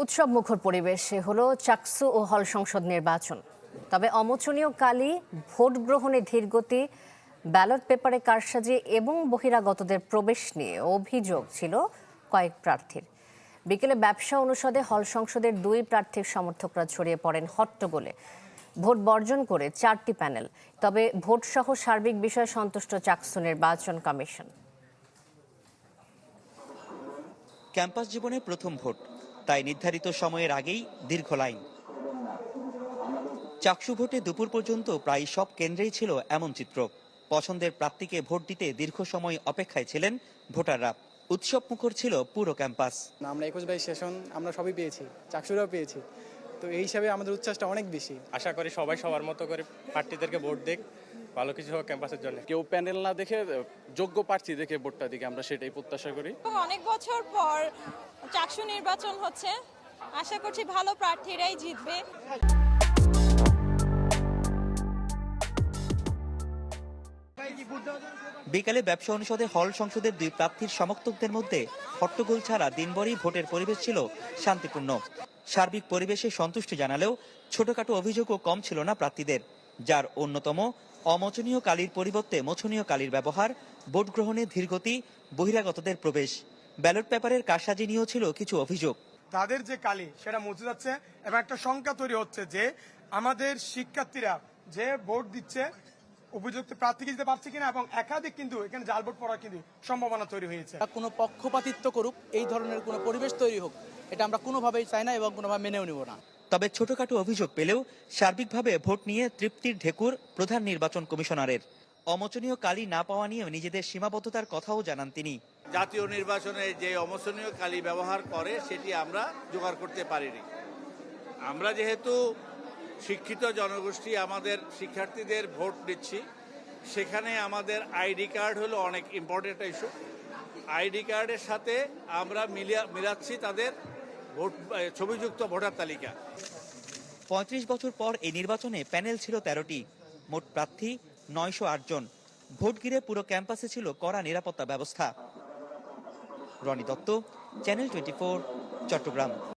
উৎসব মুখর পরিবেশে হলো চাকসু ও হল সংসদ নির্বাচন। তবে অমোচনীয় কালী ভোট গ্রহণে ধীরগতি ব্যালট পেপারে কারসাজি এবং বহিরাগতদের প্রবেশ নিয়ে অভিযোগ ছিল কয়েক প্রার্থীর। বিকেলে ব্যবসা অনুষদে হল সংসদের দুই প্রার্থীর সমর্থকরা ছড়িয়ে পড়েন হট্টগোলে। ভোট বর্জন করে চারটি প্যানেল, তবে ভোট সহ সার্বিক বিষয়ে সন্তুষ্ট চাকসু নির্বাচন কমিশন। ক্যাম্পাস জীবনে প্রথম ভোট। তাই নির্ধারিত সময়ের আগেই দীর্ঘ লাইন। চাকসু ভোটে দুপুর পর্যন্ত প্রায় সব কেন্দ্রেই ছিল এমন চিত্র। পছন্দের প্রার্থীকে ভোট দিতে দীর্ঘ সময় অপেক্ষায় ছিলেন ভোটাররা। উৎসব মুখর ছিল পুরো ক্যাম্পাস। না, আমরা একুশ বাইশ সেশন আমরা সবই পেয়েছি চাকসুরাও পেয়েছি। তো এই হিসাবে আমাদের উচ্ছ্বাসটা অনেক বেশি। আশা করি সবাই সবার মতো করে প্রার্থীদেরকে ভোট দেখ ভালো কিছু হোক ক্যাম্পাসের জন্য। কেউ প্যানেল না দেখে যোগ্য প্রার্থী দেখে ভোটটা দিকে আমরা সেটাই প্রত্যাশা করি। অনেক বছর পর চাকসু নির্বাচন হচ্ছে। আশা করছি ভালো প্রার্থীরাই জিতবে। বিকালে ব্যবসা অনুষদে হল সংসদের দুই প্রার্থীর সমর্থকদের মধ্যে হট্টগোল ছাড়া দিনভরই ভোটের পরিবেশ ছিল শান্তিপূর্ণ। সার্বিক পরিবেশে সন্তুষ্টি জানালেও ছোটখাটো অভিযোগও কম ছিল না প্রার্থীদের। যার অন্যতম অমোচনীয় কালির পরিবর্তে মোচনীয় কালির ব্যবহার ভোট গ্রহণে ধীরগতি, বহিরাগতদের প্রবেশ। ব্যালট পেপারের কারসাজি নিয়েও ছিল কিছু অভিযোগ। তাদের যে কালি সেটা মুছে যাচ্ছে এবং একটা শঙ্কা তৈরি হচ্ছে যে আমাদের শিক্ষার্থীরা যে ভোট দিচ্ছে উপযুক্ত প্রার্থীকে দিতে পারছে কিনা এবং একাধিক কিন্তু এখানে জাল ভোট পড়ার কিন্তু সম্ভাবনা তৈরি হয়েছে। কোনো পক্ষপাতিত্ব করুক এই ধরনের কোনো পরিবেশ তৈরি হোক এটা আমরা কোনোভাবেই চাই না এবং কোনোভাবে মেনেও নিব না। তবে ছোটখাটো অভিযোগ পেলেও সার্বিকভাবে ভোট নিয়ে তৃপ্তির ঢেকুর প্রধান নির্বাচন কমিশনারের। অমোচনীয় কালি না পাওয়া নিয়ে নিজেদের সীমাবদ্ধতার কথাও জানান তিনি। জাতীয় নির্বাচনে যে অমোচনীয় কালি ব্যবহার করে সেটি আমরা জোগাড় করতে পারিনি। আমরা যেহেতু শিক্ষিত জনগোষ্ঠী আমাদের শিক্ষার্থীদের ভোট দিচ্ছি সেখানে আমাদের আইডি কার্ড হলো অনেক ইম্পর্টেন্ট ইস্যু আইডি কার্ডের সাথে আমরা মিলিয়া মিলাচ্ছি তাদের ভোট ছবিযুক্ত ভোটার তালিকা। পঁয়ত্রিশ বছর পর এই নির্বাচনে প্যানেল ছিল তেরোটি। মোট প্রার্থী নয়শো জন। ভোট ঘিরে পুরো ক্যাম্পাসে ছিল কড়া নিরাপত্তা ব্যবস্থা। Roni Dutta, channel twenty Chattogram.